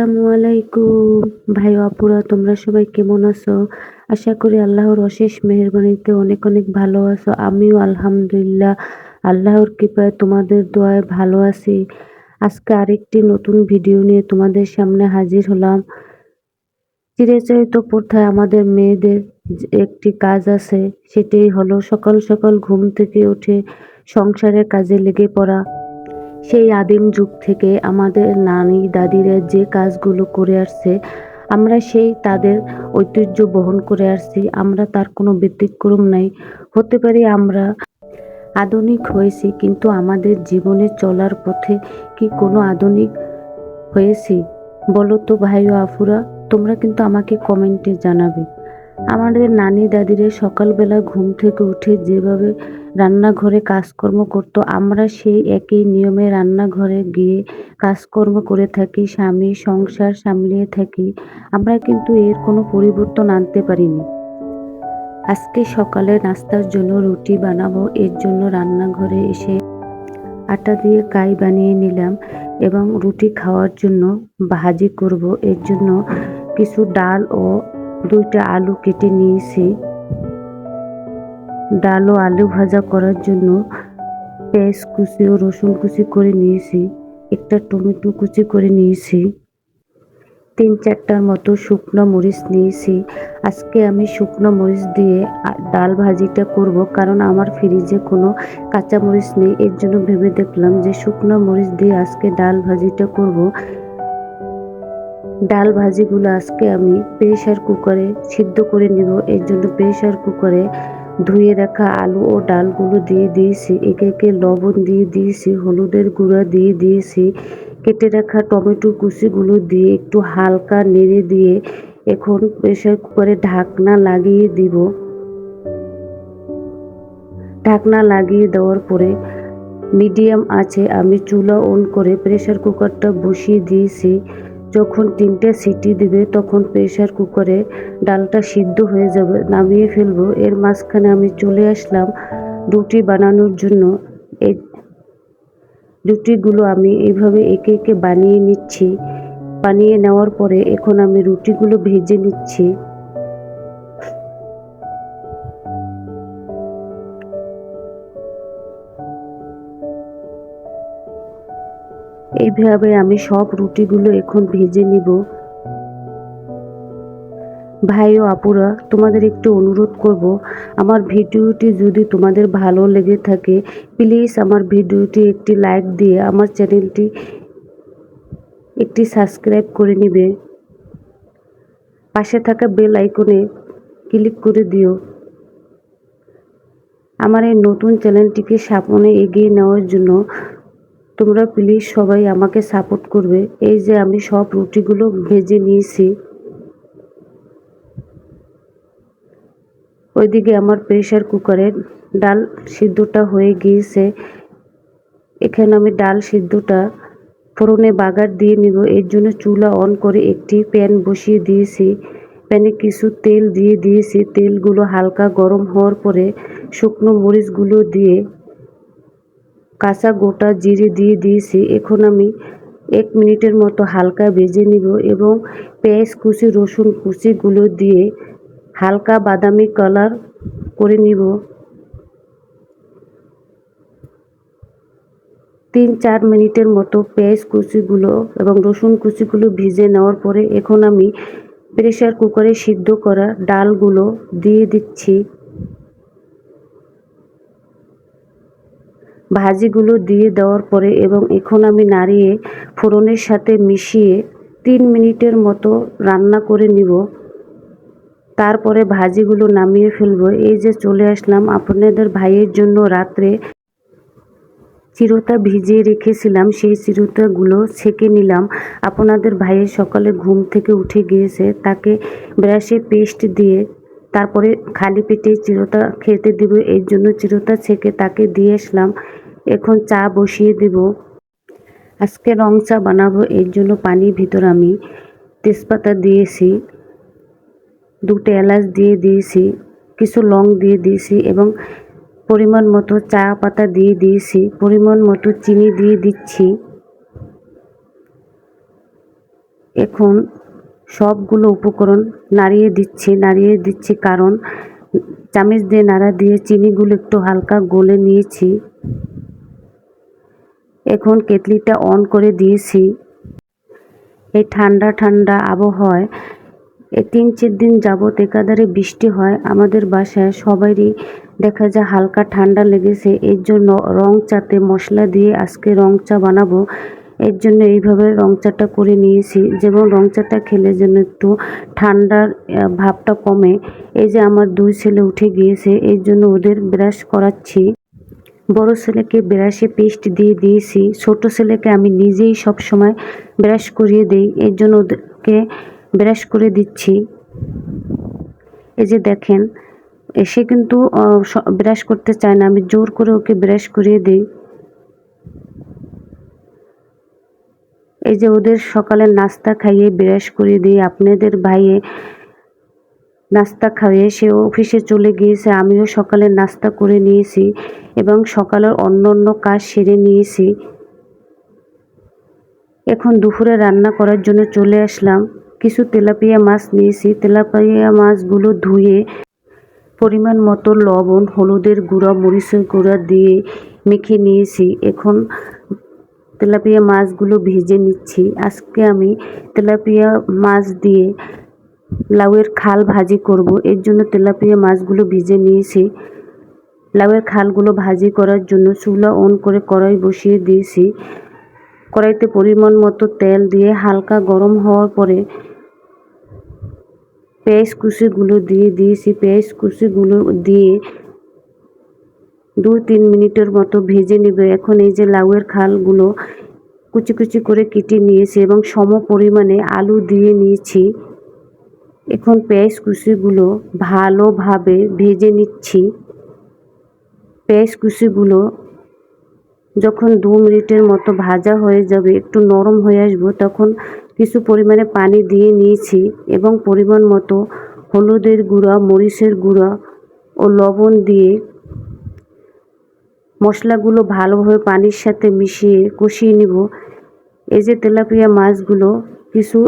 আসসালামু আলাইকুম ভাই আপুরা, তোমরা সবাই কেমন আছো? আশা করি আল্লাহর অশেষ মেহেরবানিতে অনেক অনেক ভালো আছো। আমিও আলহামদুলিল্লাহ আল্লাহর কৃপায় তোমাদের দোয়ায় ভালো আছি। আজকে আরেকটি নতুন ভিডিও নিয়ে তোমাদের সামনে হাজির হলাম। চিরাচরিত প্রথায় আমাদের মেয়েদের একটি কাজ আছে, সেটাই হলো সকাল সকাল ঘুম থেকে উঠে সংসারের কাজে লেগে পড়া। সেই আদিম যুগ থেকে আমাদের নানি দাদিরা যে কাজগুলো করে আসছে, আমরা সেই তাদের ঐতিহ্য বহন করে আসছি, আমরা তার কোনো ব্যতিক্রম নাই। হতে পারি আমরা আধুনিক হয়েছি, কিন্তু আমাদের জীবনে চলার পথে কি কোনো আধুনিক হয়েছি? বলো তো ভাই ও আফুরা তোমরা কিন্তু আমাকে কমেন্টে জানাবে। আমাদের নানি দাদিরা সকালবেলা ঘুম থেকে উঠে যেভাবে রান্নাঘরে কাজকর্ম করত। আমরা সেই একই নিয়মে রান্নাঘরে গিয়ে কাজকর্ম করে থাকি, স্বামী সংসার সামলিয়ে থাকি। আমরা কিন্তু এর কোনো পরিবর্তন আনতে পারিনি। আজকে সকালে নাস্তার জন্য রুটি বানাবো, এর জন্য রান্নাঘরে এসে আটা দিয়ে কাই বানিয়ে নিলাম এবং রুটি খাওয়ার জন্য ভাজি করব। এর জন্য কিছু ডাল ও দুইটা আলু কেটে নিয়েছি। ডাল ও আলু ভাজা করার জন্য পেঁয়াজ কুচি ও রসুন কুচি করে নিয়েছি, একটা টমেটো কুচি করে নিয়েছি, তিন চারটার মতো শুকনো মরিচ নিয়েছি। আজকে আমি শুকনো মরিচ দিয়ে ডাল ভাজিটা করব কারণ আমার ফ্রিজে কোনো কাঁচা মরিচ নেই, এর জন্য ভেবে দেখলাম যে শুকনো মরিচ দিয়ে আজকে ডাল ভাজিটা করব। ডাল ভাজিগুলো আজকে আমি প্রেশার কুকারে সিদ্ধ করে নিব, এর জন্য প্রেশার কুকারে ধুয়ে রাখা আলু ও ডালগুলো দিয়ে দিয়েছি। একে একে লবণ দিয়ে দিয়েছি, হলুদের গুঁড়া দিয়ে দিয়েছি। কেটে রাখা টমেটো কুচিগুলো দিয়ে একটু হালকা নেড়ে দিয়ে এখন প্রেশার কুকারে ঢাকনা লাগিয়ে দিব। ঢাকনা লাগিয়ে দেওয়ার পরে মিডিয়াম আছে আমি চুলা অন করে প্রেশার কুকারটা বসিয়ে দিয়েছি। যখন তিনটে সিটি দিবে, তখন প্রেশার কুকারে ডালটা সিদ্ধ হয়ে যাবে। নামিয়ে ফেলব। এর মাঝখানে আমি চলে আসলাম রুটি বানানোর জন্য। এই রুটিগুলো আমি এইভাবে একে একে বানিয়ে নিচ্ছি। বানিয়ে নেওয়ার পরে এখন আমি রুটিগুলো ভেজে নিচ্ছি। এইভাবে আমি সব রুটিগুলো এখন ভেজে নিব। ভাই ও আপুরা, তোমাদের একটু অনুরোধ করব, আমার ভিডিওটি যদি তোমাদের ভালো লেগে থাকে প্লিজ আমার ভিডিওটি একটি লাইক দিয়ে আমার চ্যানেলটি একটি সাবস্ক্রাইব করে নিবে। পাশে থাকা বেল আইকনে ক্লিক করে দিও। আমার এই নতুন চ্যানেলটিকে সামনে এগিয়ে নেওয়ার জন্য তোমরা প্লিজ সবাই আমাকে সাপোর্ট করবে। এই যে আমি সব রুটিগুলো ভেজে নিয়েছি। ওইদিকে আমার প্রেশার কুকারে ডাল সিদ্ধটা হয়ে গিয়েছে। এখানে আমি ডাল সিদ্ধটা ফোড়নে বাগার দিয়ে নিব। এর জন্য চুলা অন করে একটি প্যান বসিয়ে দিয়েছি। প্যানে কিছু তেল দিয়ে দিয়েছি। তেলগুলো হালকা গরম হওয়ার পরে শুকনো মরিচগুলো দিয়ে কাঁচা গোটা জিরে দিয়ে দিয়েছি। এখন আমি এক মিনিটের মতো হালকা ভেজে নিব এবং পেঁয়াজ কুচি, রসুন কুচিগুলো দিয়ে হালকা বাদামি কালার করে নিব। তিন চার মিনিটের মতো পেঁয়াজ কুচিগুলো এবং রসুন কুচিগুলো ভিজে নেওয়ার পরে এখন আমি প্রেশার কুকারে সিদ্ধ করা ডালগুলো দিয়ে দিচ্ছি। ভাজিগুলো দিয়ে দেওয়ার পরে এবং এখন আমি নাড়িয়ে ফোড়নের সাথে মিশিয়ে তিন মিনিটের মতো রান্না করে নিব। তারপরে ভাজিগুলো নামিয়ে ফেলব। এই যে চলে আসলাম আপনাদের ভাইয়ের জন্য রাত্রে চিরতা ভিজিয়ে রেখেছিলাম, সেই চিরতাগুলো ছেঁকে নিলাম। আপনাদের ভাইয়ের সকালে ঘুম থেকে উঠে গিয়েছে, তাকে ব্রাশে পেস্ট দিয়ে তারপরে খালি পেটে চিরতা খেতে দিব, এর জন্য চিরতা ছেঁকে তাকে দিয়ে আসলাম। এখন চা বসিয়ে দেব। আজকে রং চা বানাবো, এর জন্য পানির ভিতর আমি তেজপাতা দিয়েছি, দুটো এলাচ দিয়ে দিয়েছি, কিছু লং দিয়ে দিয়েছি এবং পরিমাণ মতো চা পাতা দিয়ে দিয়েছি, পরিমাণ মতো চিনি দিয়ে দিচ্ছি। এখন সবগুলো উপকরণ নাড়িয়ে দিচ্ছি নাড়িয়ে দিচ্ছি কারণ চামচ দিয়ে নাড়া দিয়ে চিনিগুলো একটু হালকা গলে নিয়েছি। এখন কেটলিটা অন করে দিয়েছি। এই ঠান্ডা ঠান্ডা আবহাওয়ায় এই তিন, চার দিন যাবৎ একাধারে বৃষ্টি হয়। আমাদের বাসায় সবারই দেখা যায় হালকা ঠান্ডা লেগেছে। এর জন্য রং চাতে মশলা দিয়ে আজকে রং চা বানাবো। এর জন্য এইভাবে রং চাটা করে নিয়েছি। যেমন রং চাটা খেলে যেন একটু ঠান্ডার ভাবটা কমে। এই যে আমার দুই ছেলে উঠে গিয়েছে, এর জন্য ওদের ব্রাশ করাচ্ছি। বড় ছেলেকে ব্রাশে পেস্ট দিয়ে দিয়েছি। ছোট ছেলেকে আমি নিজেই সব সময় ব্রাশ করিয়ে দেই। এর জন্য ওদেরকে ব্রাশ করে দিচ্ছি। এই যে দেখেন, এসে কিন্তু ব্রাশ করতে চায় না। আমি জোর করে ওকে ব্রাশ করিয়ে দিই। এই যে ওদের সকালের নাস্তা খাইয়ে ব্রাশ করিয়ে দিই আপনাদের ভাইয়ে নাস্তা খাইয়ে সে অফিসে চলে গিয়েছে, আমিও সকালে নাস্তা করে নিয়েছি এবং সকালের অন্য অন্য কাজ সেরে নিয়েছি। এখন দুপুরে রান্না করার জন্য চলে আসলাম। কিছু তেলাপিয়া মাছ নিয়েছি। তেলাপিয়া মাছগুলো ধুয়ে পরিমাণ মতো লবণ, হলুদের গুঁড়া, মরিচের গুঁড়া দিয়ে মেখে নিয়েছি। এখন তেলাপিয়া মাছগুলো ভেজে নিচ্ছি। আজকে আমি তেলাপিয়া মাছ দিয়ে লাউয়ের খাল ভাজি করব। এর জন্য তেলাপিয়া মাছগুলো ভিজে নিয়েছি। লাউয়ের খালগুলো ভাজি করার জন্য চুলা অন করে কড়াই বসিয়ে দিয়েছি। কড়াইতে পরিমাণ মতো তেল দিয়ে হালকা গরম হওয়ার পরে পেঁয়াজ কুচিগুলো দিয়ে দিয়েছি। পেঁয়াজ কুচিগুলো দিয়ে দু তিন মিনিটের মতো ভেজে নেবে। এখন এই যে লাউয়ের খালগুলো কুচি কুচি করে কেটে নিয়েছি এবং সম পরিমাণে আলু দিয়ে নিয়েছি। এখন পেঁয়াজ কুচিগুলো ভালোভাবে ভেজে নিচ্ছি। পেঁয়াজ কুচিগুলো যখন দু মিনিটের মতো ভাজা হয়ে যাবে, একটু নরম হয়ে আসব, তখন কিছু পরিমাণে পানি দিয়ে নিয়েছি এবং পরিমাণ মতো হলুদের গুঁড়া, মরিচের গুঁড়া ও লবণ দিয়ে মশলাগুলো ভালোভাবে পানির সাথে মিশিয়ে কষিয়ে নিব। এই যে তেলাপিয়া মাছগুলো কিছু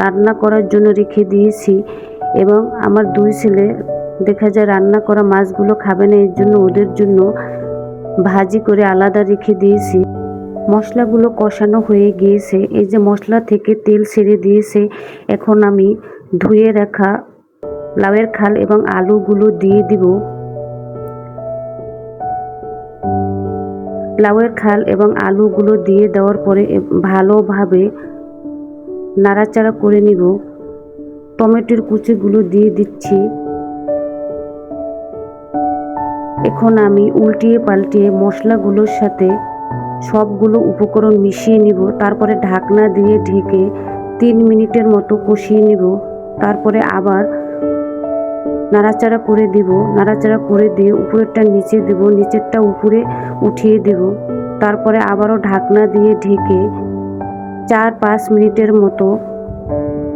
রান্না করার জন্য রেখে দিয়েছি এবং আমার দুই ছেলে দেখা যায় রান্না করা মাছগুলো খাবে না, এর জন্য ওদের জন্য ভাজি করে আলাদা রেখে দিয়েছি। মশলাগুলো কষানো হয়ে গিয়েছে। এই যে মশলা থেকে তেল ছেড়ে দিয়েছে, এখন আমি ধুয়ে রাখা লাউয়ের খাল এবং আলুগুলো দিয়ে দিব। লাউয়ের খাল এবং আলুগুলো দিয়ে দেওয়ার পরে ভালোভাবে নাড়াচাড়া করে নিব। টমেটোর কুচিগুলো দিয়ে দিচ্ছি। এখন আমি উল্টিয়ে পাল্টিয়ে মশলাগুলোর সাথে সবগুলো উপকরণ মিশিয়ে নিব। তারপরে ঢাকনা দিয়ে ঢেকে তিন মিনিটের মতো কষিয়ে নিব। তারপরে আবার নাড়াচাড়া করে দিব, নাড়াচাড়া করে দিয়ে উপরেরটা নিচে দেব, নিচেরটা উপরে উঠিয়ে দেব। তারপরে আবারও ঢাকনা দিয়ে ঢেকে চার পাঁচ মিনিটের মতো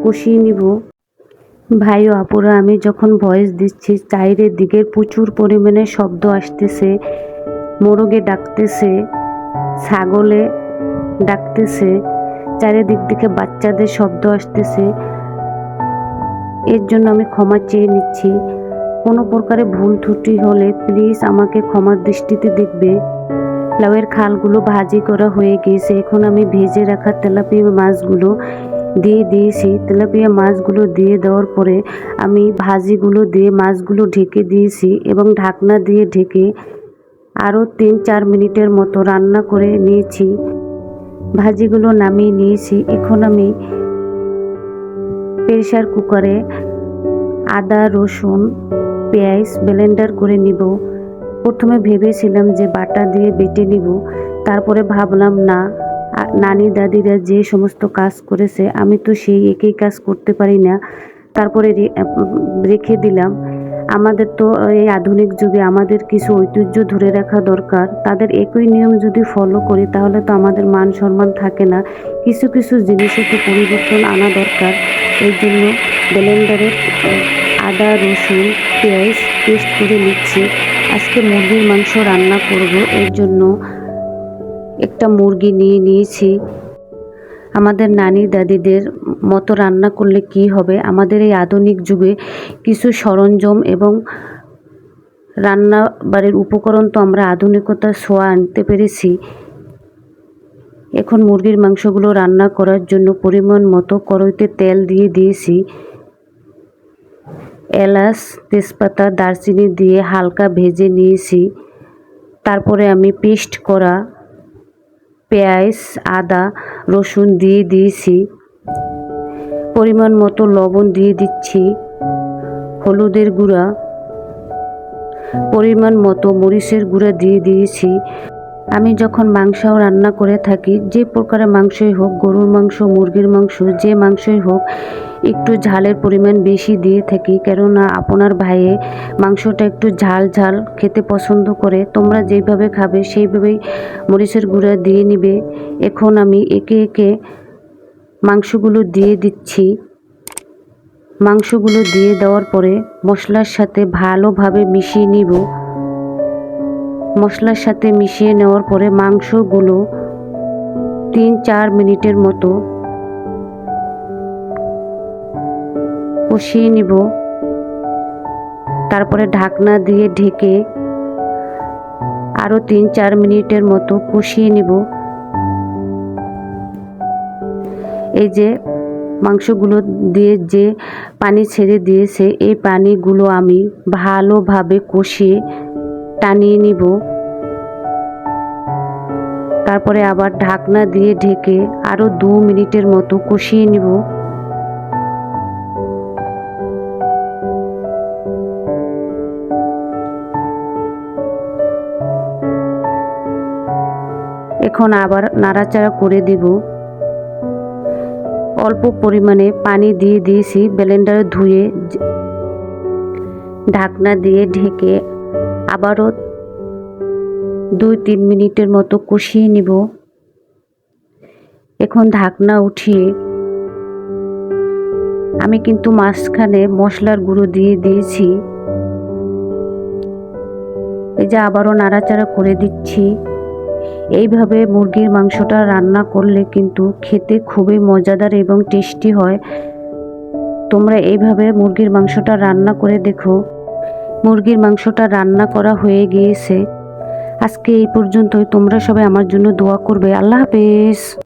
কষিয়ে নিব। ভাই ও আপুরা, আমি যখন ভয়েস দিচ্ছি চাইরের দিকে প্রচুর পরিমাণে শব্দ আসতেছে, মোরগে ডাকতেছে, ছাগলে ডাকতেছে, চারিদিক থেকে বাচ্চাদের শব্দ আসতেছে। এর জন্য আমি ক্ষমা চেয়ে নিচ্ছি। কোনো প্রকারে ভুল ত্রুটি হলে প্লিজ আমাকে ক্ষমার দৃষ্টিতে দেখবে। লাউয়ের খালগুলো ভাজি করা হয়ে গিয়েছে। এখন আমি ভেজে রাখা তেলাপিয়া মাছগুলো দিয়ে দিয়েছি। তেলাপিয়া মাছগুলো দিয়ে দেওয়ার পরে আমি ভাজিগুলো দিয়ে মাছগুলো ঢেকে দিয়েছি এবং ঢাকনা দিয়ে ঢেকে আরও তিন চার মিনিটের মতো রান্না করে নিয়েছি। ভাজিগুলো নামিয়ে নিয়েছি। এখন আমি প্রেশার কুকারে আদা, রসুন, পেঁয়াজ ব্লেন্ডার করে নিব। প্রথমে ভেবেছিলাম যে বাটা দিয়ে বেটে নিব। তারপরে ভাবলাম, না, নানি দাদিরা যে সমস্ত কাজ করেছে, আমি তো সেই একই কাজ করতে পারি না। তারপরে রেখে দিলাম। আমাদের তো এই আধুনিক যুগে আমাদের কিছু ঐতিহ্য ধরে রাখা দরকার। তাদের একই নিয়ম যদি ফলো করি, তাহলে তো আমাদের মান সম্মান থাকে না। কিছু কিছু জিনিসে তো পরিবর্তন আনা দরকার। এই জন্য ব্লেন্ডারে আদা, রসুন, পেঁয়াজ পেস্ট করে নিচ্ছি। আজকে মুরগির মাংস রান্না করব। এর জন্য একটা মুরগি নিয়ে নিয়েছি। আমাদের নানি দাদিদের মতো রান্না করলে কি হবে? আমাদের এই আধুনিক যুগে কিছু সরঞ্জাম এবং রান্না বাড়ির উপকরণ তো আমরা আধুনিকতার ছোঁয়া আনতে পেরেছি। এখন মুরগির মাংসগুলো রান্না করার জন্য পরিমাণ মতো কড়াইতে তেল দিয়ে দিয়েছি। এলাচ, তেজপাতা, দারচিনি দিয়ে হালকা ভেজে নিয়েছি। তারপরে আমি পেস্ট করা পেঁয়াজ, আদা, রসুন দিয়ে দিয়েছি। পরিমাণ মতো লবণ দিয়ে দিচ্ছি। হলুদের গুঁড়া। পরিমাণ মতো মরিচের গুঁড়া দিয়ে দিয়েছি। আমি যখন মাংস রান্না করে থাকি, যে প্রকারের মাংসই হোক, গরুর মাংস, মুরগির মাংস, যে মাংসই হোক, একটু ঝালের পরিমাণ বেশি দিয়ে থাকি। কেননা আপনার ভাইয়ে মাংসটা একটু ঝাল ঝাল খেতে পছন্দ করে, তোমরা যেভাবে খাবে সেইভাবেই মরিচের গুঁড়া দিয়ে নিবে। এখন আমি একে একে মাংসগুলো দিয়ে দিচ্ছি। মাংসগুলো দিয়ে দেওয়ার পরে মশলার সাথে ভালোভাবে মিশিয়ে নিব। মশলার সাথে মিশিয়ে নেওয়ার পরে মাংসগুলো তিন চার মিনিটের মতো কষিয়ে নিব। তারপরে ঢাকনা দিয়ে ঢেকে আরও তিন চার মিনিটের মতো কষিয়ে নিব। এই যে মাংসগুলো দিয়ে যে পানি ছেড়ে দিয়েছে, এই পানিগুলো আমি ভালোভাবে কষিয়ে টানিয়ে নিব। তারপরে আবার ঢাকনা দিয়ে ঢেকে আরও দু মিনিটের মতো কষিয়ে নিব। এখন আবার নাড়াচাড়া করে দিব। অল্প পরিমাণে পানি দিয়ে দিয়েছি ব্লেন্ডারে ধুয়ে। ঢাকনা দিয়ে ঢেকে আবারও দুই তিন মিনিটের মতো কষিয়ে নিব। এখন ঢাকনা উঠিয়ে আমি কিন্তু মাঝখানে মশলার গুঁড়ো দিয়ে দিয়েছি। এই যে আবারও নাড়াচাড়া করে দিচ্ছি। এইভাবে মুরগির মাংসটা রান্না করলে কিন্তু খেতে খুবই মজাদার এবং টেস্টি হয়। তোমরা এইভাবে মুরগির মাংসটা রান্না করে দেখো। মুরগির মাংসটা রান্না করা হয়ে গিয়েছে। আজকে এই পর্যন্তই। তোমরা সবাই আমার জন্য দোয়া করবে। আল্লাহ হাফেজ।